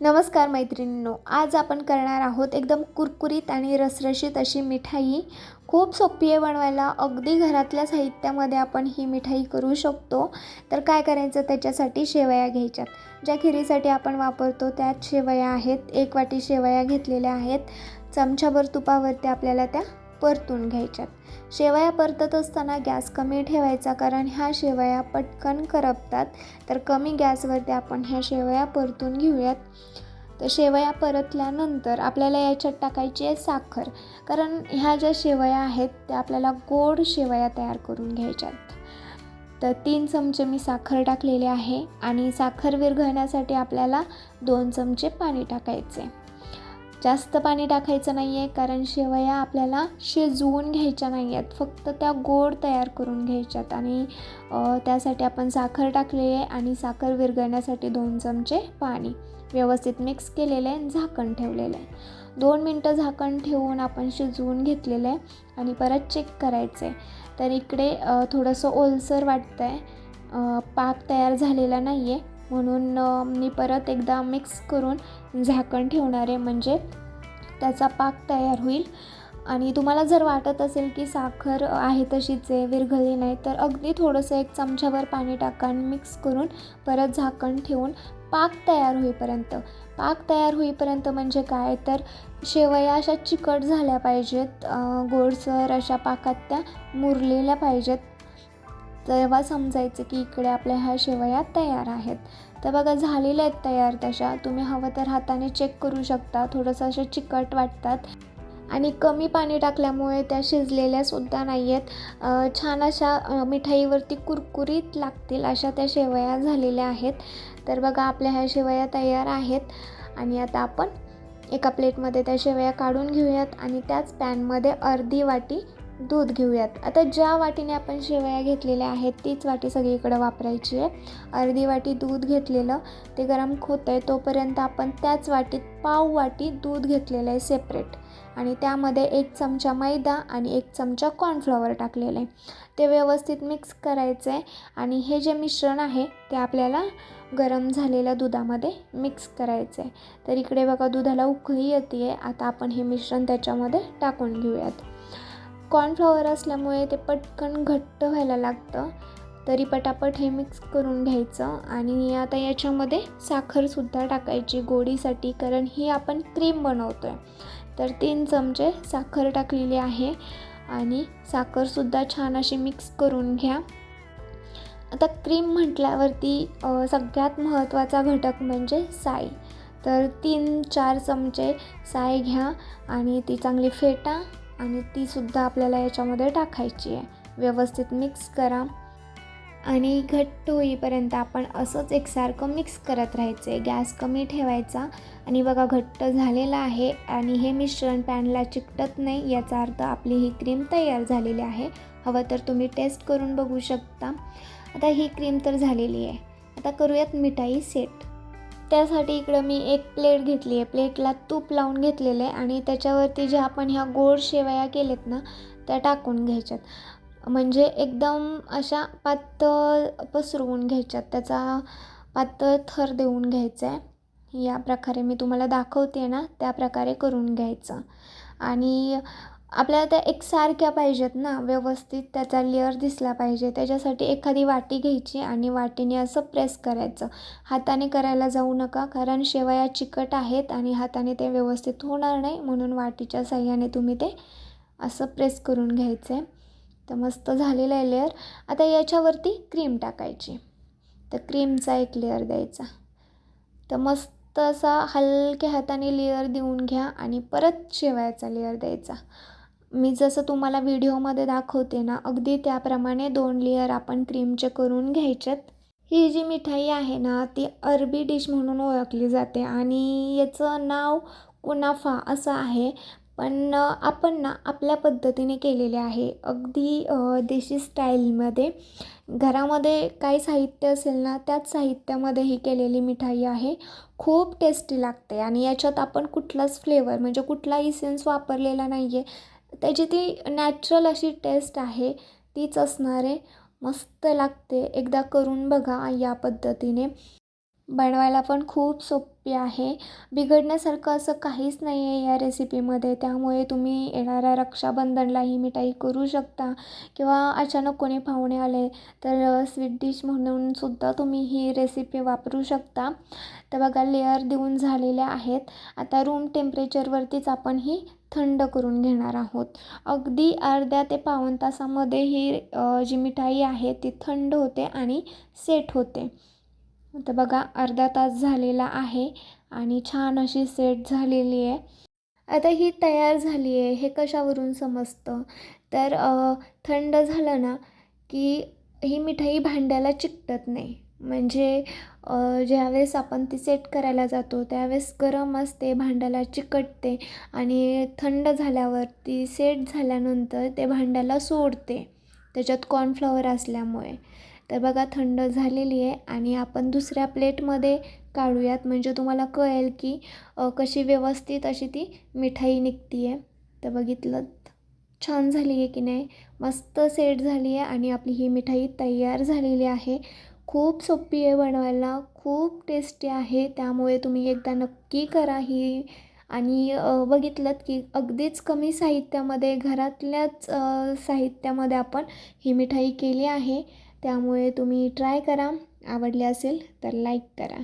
नमस्कार मैत्रिणींनो आज आपण करणार आहोत एकदम कुरकुरीत आणि रसरशीत अशी मिठाई. खूप सोपी आहे बनवायला अगदी घरातल्या साहित्यामध्ये आपण ही मिठाई करू शकतो. तर काय करायचं त्याच्यासाठी शेवया घ्यायच्यात. ज्या खिरीसाठी आपण वापरतो त्यात शेवया आहेत एक वाटी शेवया घेतलेल्या आहेत. चमच्याभर तुपावरती आपल्याला त्या परतून घ्यायच्यात. शेवया परतत असताना गॅस कमी ठेवायचा कारण ह्या शेवया पटकन करपतात. तर कमी गॅसवरती आपण ह्या शेवया परतून घेऊयात. तर शेवया परतल्यानंतर आपल्याला याच्यात टाकायची आहे साखर. कारण ह्या ज्या शेवया आहेत त्या आपल्याला गोड शेवया तयार करून घ्यायच्यात. तर तीन चमचे मी साखर टाकलेले आहे आणि साखर विरघळण्यासाठी आपल्याला दोन चमचे पाणी टाकायचे. जास्त पाणी टाकायचं नाही आहे कारण शेवया आपल्याला शिजवून घ्यायच्या नाही आहेत फक्त त्या गोड तयार करून घ्यायच्यात आणि त्यासाठी आपण साखर टाकलेली आहे आणि साखर विरघळण्यासाठी दोन चमचे पाणी व्यवस्थित मिक्स केलेलं आहे झाकण ठेवलेलं आहे दोन मिनटं झाकण ठेवून आपण शिजवून घेतलेलं आहे आणि परत चेक करायचं आहे तर इकडे थोडंसं ओलसर वाटतं आहे पाक तयार झालेला नाही आहे म्हणून मी परत एकदा मिक्स करून झाकण ठेवणार आहे. म्हणजे त्याचा पाक तयार होईल. आणि तुम्हाला जर वाटत असेल की साखर आहे तशीच आहे विरघळली नाही तर अगदी थोडंसं एक चमच्यावर पाणी टाका आणि मिक्स करून परत झाकण ठेवून पाक तयार होईपर्यंत. पाक तयार होईपर्यंत म्हणजे काय? तर शेवया अशा चिकट झाल्या पाहिजेत. गोडसर अशा पाकात त्या मुरलेल्या पाहिजेत. तेव्हा समजायचं की इकडे आपल्या ह्या शेवया तयार आहेत. तर बघा झालेल्या आहेत तयार तशा. तुम्ही हवं तर हाताने चेक करू शकता. थोडंसं असे चिकट वाटतात. आणि कमी पाणी टाकल्यामुळे त्या शिजलेल्यासुद्धा नाही आहेत छान अशा मिठाईवरती कुरकुरीत लागतील अशा त्या शेवया झालेल्या आहेत. तर बघा आपल्या ह्या शेवया तयार आहेत. आणि आता आपण एका प्लेटमध्ये त्या शेवया काढून घेऊयात. आणि त्याच पॅनमध्ये अर्धी वाटी दूध घेऊयात. आता ज्या वाटीने आपण शेवया घेतलेल्या आहेत तीच वाटी सगळीकडं वापरायची आहे. अर्धी वाटी दूध घेतलेलं ते गरम होतं आहे तोपर्यंत आपण त्याच वाटीत पाव वाटी दूध घेतलेलं आहे सेपरेट आणि त्यामध्ये एक चमचा मैदा आणि एक चमचा कॉर्नफ्लॉवर टाकलेलं आहे. ते व्यवस्थित मिक्स करायचं आहे आणि हे जे मिश्रण आहे ते आपल्याला गरम झालेल्या दुधामध्ये मिक्स करायचं आहे तर इकडे बघा दुधाला उकळी येते आहे आता आपण हे मिश्रण त्याच्यामध्ये टाकून घेऊयात. कॉर्नफ्लॉवर असल्यामुळे ते पटकन घट्ट व्हायला लागतं. तरी पटापट हे मिक्स करून घ्यायचं आणि आता याच्यामध्ये साखरसुद्धा टाकायची गोडीसाठी कारण ही आपण क्रीम बनवतो आहे तर तीन चमचे साखर टाकलेली आहे आणि साखरसुद्धा छान अशी मिक्स करून घ्या. आता क्रीम म्हटल्यावरती सगळ्यात महत्त्वाचा घटक म्हणजे साय तर तीन चार चमचे साय घ्या आणि ती चांगली फेटा आणि तीसुद्धा आपल्याला याच्यामध्ये टाकायची आहे. व्यवस्थित मिक्स करा. आणि घट्ट होईपर्यंत आपण असंच एकसारखं मिक्स करत राहायचं आहे गॅस कमी ठेवायचा. आणि बघा घट्ट झालेला आहे. आणि हे मिश्रण पॅनला चिकटत नाही. याचा अर्थ आपली ही क्रीम तयार झालेली आहे. हवं तर तुम्ही टेस्ट करून बघू शकता. आता ही क्रीम तर झालेली आहे. आता करूयात मिठाई सेट त्यासाठी इकडं मी एक प्लेट घेतली आहे. प्लेटला तूप लावून घेतलेलं आहे आणि त्याच्यावरती ज्या आपण ह्या गोड शेवया केलेत ना त्या टाकून घ्यायच्यात. म्हणजे एकदम अशा पातळ पसरवून घ्यायच्यात. त्याचा पातळ थर देऊन घ्यायचा आहे. या प्रकारे मी तुम्हाला दाखवते ना त्या प्रकारे करून घ्यायचं. आणि आपल्याला त्या एकसारख्या पाहिजेत ना व्यवस्थित त्याचा लेअर दिसला पाहिजे. त्याच्यासाठी एखादी वाटी घ्यायची आणि वाटीने असं प्रेस करायचं. हाताने करायला जाऊ नका कारण शेवया चिकट आहेत आणि हाताने ते व्यवस्थित होणार नाही म्हणून वाटीच्या साह्याने तुम्ही ते असं प्रेस करून घ्यायचं. आहे तर मस्त झालेलं आहे लेअर आता याच्यावरती क्रीम टाकायची. तर क्रीमचा एक लेअर द्यायचा. तर मस्त असा हलक्या हाताने लेअर देऊन घ्या आणि परत शेवयाचा लेअर द्यायचा. मी जसं तुम्हाला व्हिडिओमध्ये दाखवते ना अगदी त्याप्रमाणे दोन लेअर आपण क्रीमचे करून घ्यायच्यात ही जी मिठाई आहे ना ती अरबी डिश म्हणून ओळखली जाते आणि याचं नाव कुनाफा असं आहे. पण आपण ना आपल्या पद्धतीने केलेले आहे. अगदी देशी स्टाईलमध्ये. घरामध्ये काही साहित्य असेल ना त्याच साहित्यामध्ये ही केलेली मिठाई आहे. खूप टेस्टी लागते आणि याच्यात आपण कुठलाच फ्लेवर म्हणजे कुठला इसेन्स वापरलेला नाही आहे त्याची ती नॅचरल अशी टेस्ट आहे तीच असणार आहे. मस्त लागते. एकदा करून बघा या पद्धतीने. बनवायला पण खूप सोपी आहे. बिघडण्यासारखं असं काहीच नाही आहे या रेसिपीमध्ये त्यामुळे तुम्ही येणाऱ्या रक्षाबंधनला ही मिठाई करू शकता किंवा अचानक कोणी पाहुणे आले तर स्वीट डिश म्हणून सुद्धा तुम्ही ही रेसिपी वापरू शकता. तर बघा लेअर देऊन झालेल्या आहेत. आता रूम टेम्परेचरवरतीच आपण ही थंड करून घेणार आहोत. अगदी अर्ध्या ते पाऊण तासामध्ये ही जी मिठाई आहे ती थंड होते आणि सेट होते. तर बघा अर्धा तास झालेला आहे आणि छान अशी सेट झालेली आहे. आता ही तयार झाली आहे हे कशावरून समजतं? तर थंड झालं ना की ही मिठाई भांड्याला चिकटत नाही. म्हणजे ज्यावेळेस आपण ती सेट करायला जातो त्यावेळेस गरम असते भांड्याला चिकटते आणि थंड झाल्यावर ती सेट झाल्यानंतर ते भांड्याला सोडते त्याच्यात कॉर्नफ्लॉवर असल्यामुळे. तर बघा थंड झालेली आहे आणि आपण दुसऱ्या प्लेटमध्ये काढूयात. म्हणजे तुम्हाला कळेल की कशी व्यवस्थित अशी ती मिठाई निघती आहे तर बघितलं छान झाली आहे की नाही? मस्त सेट झाली आहे आणि आपली ही मिठाई तयार झालेली आहे. खूप सोपी आहे बनवायला खूप टेस्टी आहे. त्यामुळे तुम्ही एकदा नक्की करा ही. आणि बघितलं की अगदीच कमी साहित्यामध्ये घरातल्याच साहित्यामध्ये आपण ही मिठाई केली आहे. त्यामुळे तुम्ही ट्राय करा. आवडले असेल तर लाईक करा.